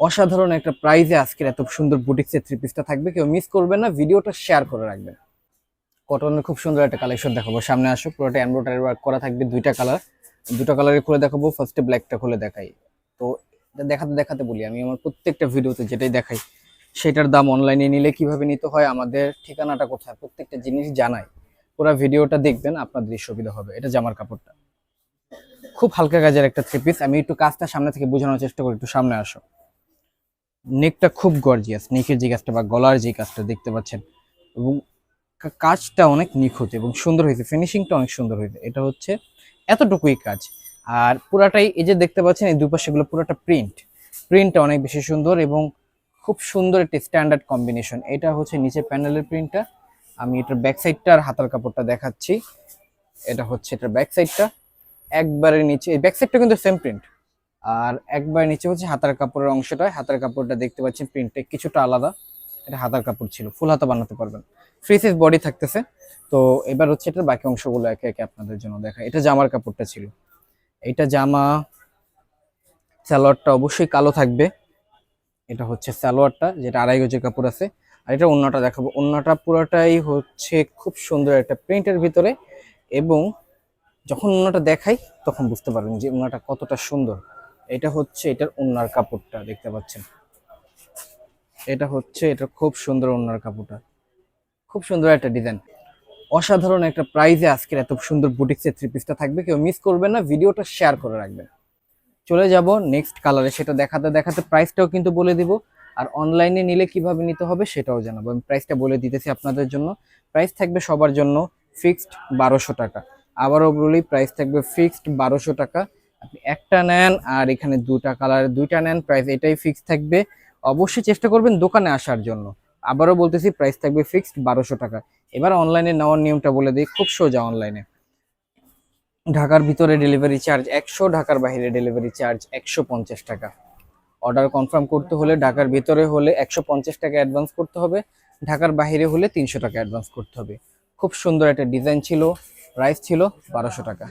অসাধারণ একটা প্রাইজে আজকের এত সুন্দর বুটিক্সের থ্রি পিসটা থাকবে, কেউ মিস করবেন না, ভিডিওটা শেয়ার করে রাখবেন। কটনের খুব সুন্দর একটা কালেকশন দেখাবো। সামনে আসো, পুরোটা এমব্রয়ডারি ওয়ার্ক করা থাকবে দুইটা কালার দুটো কালারে খুলে দেখাবো ফার্স্টে ব্ল্যাকটা খুলে দেখাই। তো দেখাতে দেখাতে বলি, আমি আমার প্রত্যেকটা ভিডিওতে যেটাই দেখাই, সেটার দাম অনলাইনে নিলে কীভাবে নিতে হয়, আমাদের ঠিকানাটা কোথায়, প্রত্যেকটা জিনিস জানাই। পুরো ভিডিওটা দেখবেন, আপনাদের সুবিধা হবে। এটা জামার কাপড়টা। খুব হালকা কাজের একটা থ্রি পিস আমি একটু কাজটা সামনে থেকে বোঝানোর চেষ্টা করি, একটু সামনে আসো। নেকটা খুব গর্জিয়াস নেকের যে কাজটা বা গলার যে কাজটা দেখতে পাচ্ছেন এবং কাজটা অনেক নিখুঁত এবং সুন্দর হয়েছে ফিনিশিংটা অনেক সুন্দর হয়েছে। এটা হচ্ছে এতটুকুই কাজ। আর পুরাটাই এই যে দেখতে পাচ্ছেন, এই দুপাশেগুলো পুরোটা প্রিন্ট প্রিন্টটা অনেক বেশি সুন্দর এবং খুব সুন্দর একটি স্ট্যান্ডার্ড কম্বিনেশন এটা হচ্ছে নিচে প্যানেলের প্রিন্টটা আমি এটার ব্যাক সাইডটা আর হাতার কাপড়টা দেখাচ্ছি। এটা হচ্ছে এটার ব্যাক সাইডটা একবারে নিচে, এই ব্যাক সাইডটা কিন্তু সেম প্রিন্ট আর একবার নিচে হচ্ছে হাতার কাপড়ের অংশটা, হাতার কাপড়টা দেখতে পাচ্ছেন প্রিন্টে কিছুটা আলাদা। এটা হাতার কাপড় ছিল ফুল হাতা বানাতে পারবেন। ফ্রি সাইজ বডি থাকতেছে। তো এবার হচ্ছে এটার বাকি অংশগুলো একে একে আপনাদের জন্য দেখা এটা জামার কাপড়টা ছিল। এটা জামা সালোয়ারটা অবশ্যই কালো থাকবে। এটা হচ্ছে সালোয়ারটা, যেটা আড়াই গজের কাপড় আছে। আর এটা অন্যটা দেখাবো। অন্যটা পুরোটাই হচ্ছে খুব সুন্দর একটা প্রিন্টের ভিতরে এবং যখন অন্যটা দেখাই, তখন বুঝতে পারবেন যে অন্যটা কতটা সুন্দর। এটা হচ্ছে এটার ওন্নার কাপড়টা, দেখতে পাচ্ছেন। এটা হচ্ছে এটা খুব সুন্দর ওন্নার কাপড়টা। খুব সুন্দর একটা ডিজাইন। অসাধারণ একটা প্রাইজে আজকের এত সুন্দর বুটিক্সের থ্রি পিসটা থাকবে, কেউ মিস করবেন না, ভিডিওটা শেয়ার করে রাখবেন। চলে যাব নেক্সট কালারে সেটা দেখাতে দেখাতে প্রাইসটাও কিন্তু বলে দিব। আর অনলাইনে নিলে কীভাবে নিতে হবে সেটাও জানাব। আমি প্রাইসটা বলে দিতেছি আপনাদের জন্য। প্রাইস থাকবে সবার জন্য ফিক্সড বারোশো টাকা। আবারও বলি প্রাইস থাকবে ফিক্সড বারোশো টাকা। আপনি একটা নেন আর এখানে দুটা কালার, দুইটা নেন প্রাইস এটাই ফিক্স থাকবে। অবশ্যই চেষ্টা করবেন দোকানে আসার জন্য। আবারও বলতেছি প্রাইস থাকবে ফিক্সড বারোশো টাকা। এবার অনলাইনে নেওয়ার নিয়মটা বলে দিই, খুব সোজা অনলাইনে ঢাকার ভিতরে ডেলিভারি চার্জ একশো, ঢাকার বাইরে ডেলিভারি চার্জ একশো পঞ্চাশ টাকা। অর্ডার কনফার্ম করতে হলে ঢাকার ভিতরে হলে একশো পঞ্চাশ টাকা অ্যাডভান্স করতে হবে। ঢাকার বাইরে হলে তিনশো টাকা অ্যাডভান্স করতে হবে। খুব সুন্দর একটা ডিজাইন ছিল প্রাইস ছিল বারোশো টাকা।